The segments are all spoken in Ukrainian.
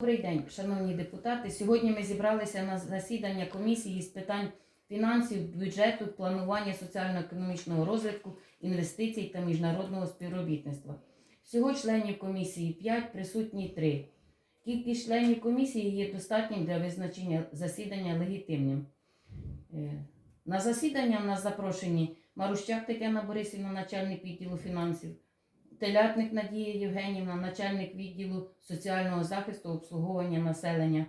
Добрий день, шановні депутати. Сьогодні ми зібралися на засідання комісії з питань фінансів, бюджету, планування соціально-економічного розвитку, інвестицій та міжнародного співробітництва. Всього членів комісії 5, присутні 3. Кількість членів комісії є достатнім для визначення засідання легітимним. Е, На засідання в нас запрошені Марущак Тетяна Борисівна, начальник відділу фінансів, Телятник Надія Євгенівна, начальник відділу соціального захисту обслуговування населення,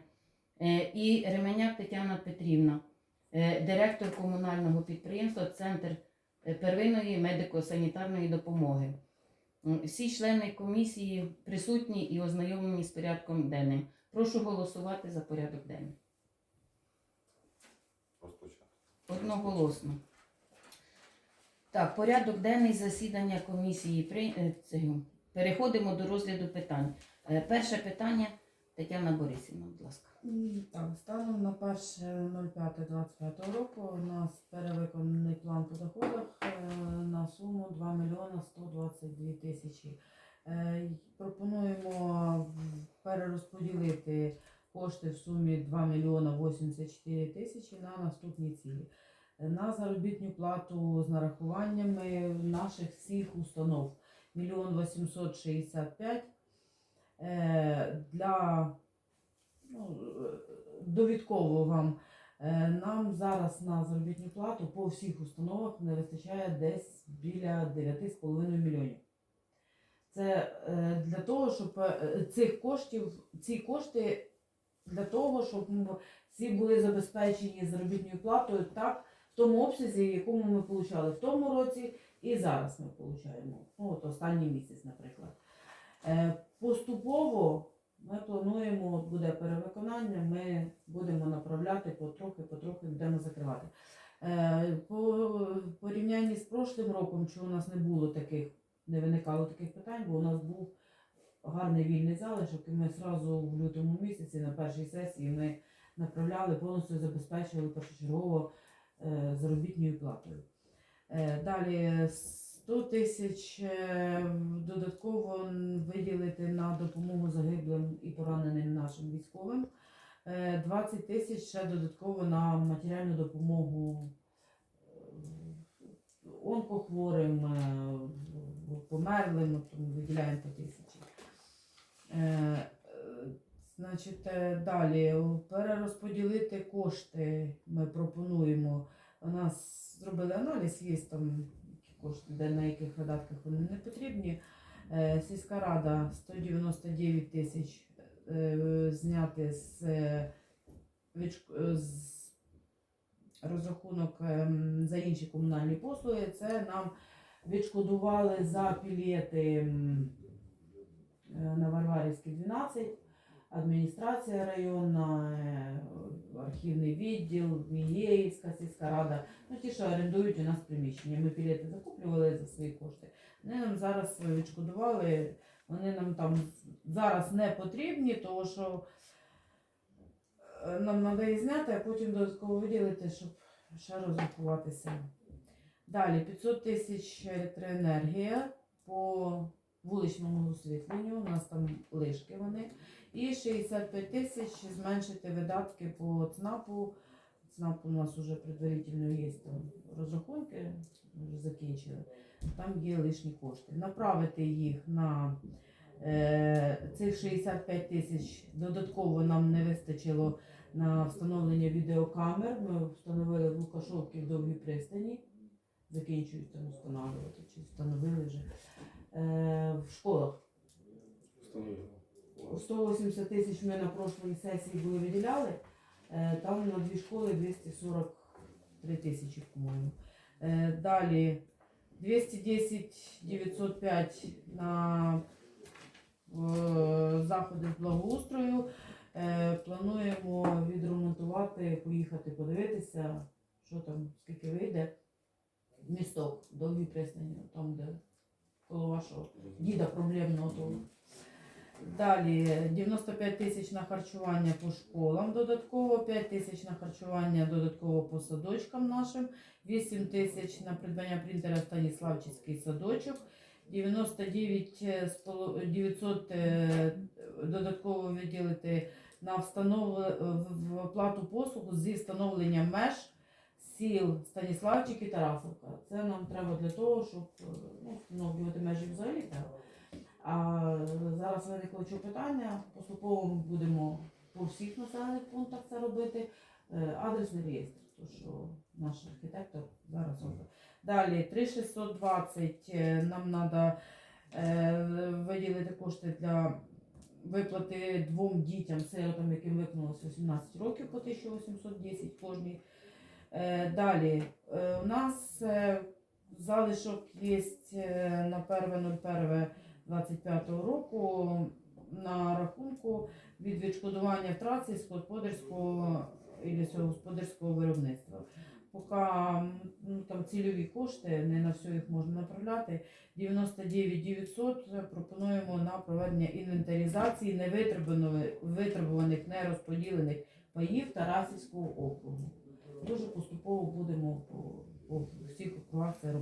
е, і Ременяк Тетяна Петрівна, е, директор комунального підприємства Центр е, первинної медико-санітарної допомоги. Всі члени комісії присутні і ознайомлені з порядком денним. Прошу голосувати за порядок денний. Одноголосно. Так, порядок денний засідання комісії. е, Переходимо до розгляду питань. Е, Перше питання Тетяна Борисівна, будь ласка. Так, станом на 1.05.25 року у нас перевиконаний план по доходах е, на суму 2 мільйона 122 тисячі. Пропонуємо перерозподілити кошти в сумі 2 мільйона 84 тисячі на наступні цілі. На заробітну плату з нарахуваннями наших всіх установ 1 865 Е, для ну, е, довідково вам. Е, Нам зараз на заробітну плату по всіх установах не вистачає десь біля 9,5 мільйонів. Це для того, щоб цих коштів, ці кошти для того, щоб всі були забезпечені заробітною платою так, тому обсязі, якому ми отримали в тому році, і зараз ми отримуємо. Ну, от останній місяць, наприклад. Е, Поступово ми плануємо, от буде перевиконання, ми будемо направляти потрохи, потрохи будемо закривати. Е, По порівнянні з прошлим роком, що у нас не було таких, не виникало таких питань, бо у нас був гарний вільний залишок, і ми одразу в лютому місяці на першій сесії ми направляли, повністю забезпечували першочергово заробітною платою. Е, Далі 100 тисяч е, додатково виділити на допомогу загиблим і пораненим нашим військовим. Е, 20 тисяч ще додатково на матеріальну допомогу е, онкохворим, е, померлим, тому виділяємо по тисячі. Значить, е, далі перерозподілити кошти ми пропонуємо. У нас зробили аналіз, є там кошти, де на яких видатках вони не потрібні. Е, Сільська рада 199 тисяч е, зняти з, з розрахунок за інші комунальні послуги. Це нам відшкодували за пілети на Варварівській 12, адміністрація районна, е, архівний відділ, Мієївська сільська рада. Ну, ті, що орендують у нас приміщення. Ми білети закуплювали за свої кошти. Вони нам зараз відшкодували, вони нам там зараз не потрібні, тому що е, нам треба їх зняти, а потім додатково виділити, щоб ще розрахуватися. Далі 500 тисяч електроенергія по вуличному освітленню, у нас там лишки вони. І 65 тисяч зменшити видатки по ЦНАПу. ЦНАП у нас вже предварительно є там розрахунки, вже закінчили. Там є лишні кошти. Направити їх на е, цих 65 тисяч додатково нам не вистачило на встановлення відеокамер. Ми встановили в Лукашовці в довгій пристані. Закінчують там встановлювати, чи встановили вже в школах. 180 тисяч ми на прошлій сесії були виділяли. Е, Там на дві школи 243 тисячі, по-моєму. Е, Далі 210 905 на е, заходи з благоустрою. Е, Плануємо відремонтувати, поїхати подивитися, що там, скільки вийде. Місток, довгі пристані, там, де вашого діда проблемного того. Далі 95 тисяч на харчування по школам додатково, 5 тисяч на харчування додатково по садочкам нашим, 8 тисяч на придбання принтера Станіславчицький садочок 99 е, з поло- 900 е, додатково виділити на встановле в- в оплату послуг зі встановлення меж сіл Станіславчик і Тарасовка. Це нам треба для того, щоб е, ну, встановлювати межі взагалі треба. А зараз виникло що питання. Поступово ми будемо по всіх населених пунктах це робити. Е, Адресний реєстр, то що наш архітектор зараз робить. Далі 3620 е, нам треба виділити кошти для виплати двом дітям, сиротам, яким виповнилось 18 років по 1810 кожній. Е, Далі е, у нас е, залишок є на 1.01.25 року на рахунку від відшкодування втрат сільськогосподарського і лісогосподарського виробництва. Поки ну, там цільові кошти, не на все їх можна направляти. 99 900 пропонуємо на проведення інвентаризації невитребуваних, витребуваних, нерозподілених паїв Тарасівського округу. Дуже поступово будемо по, всіх округах це робити.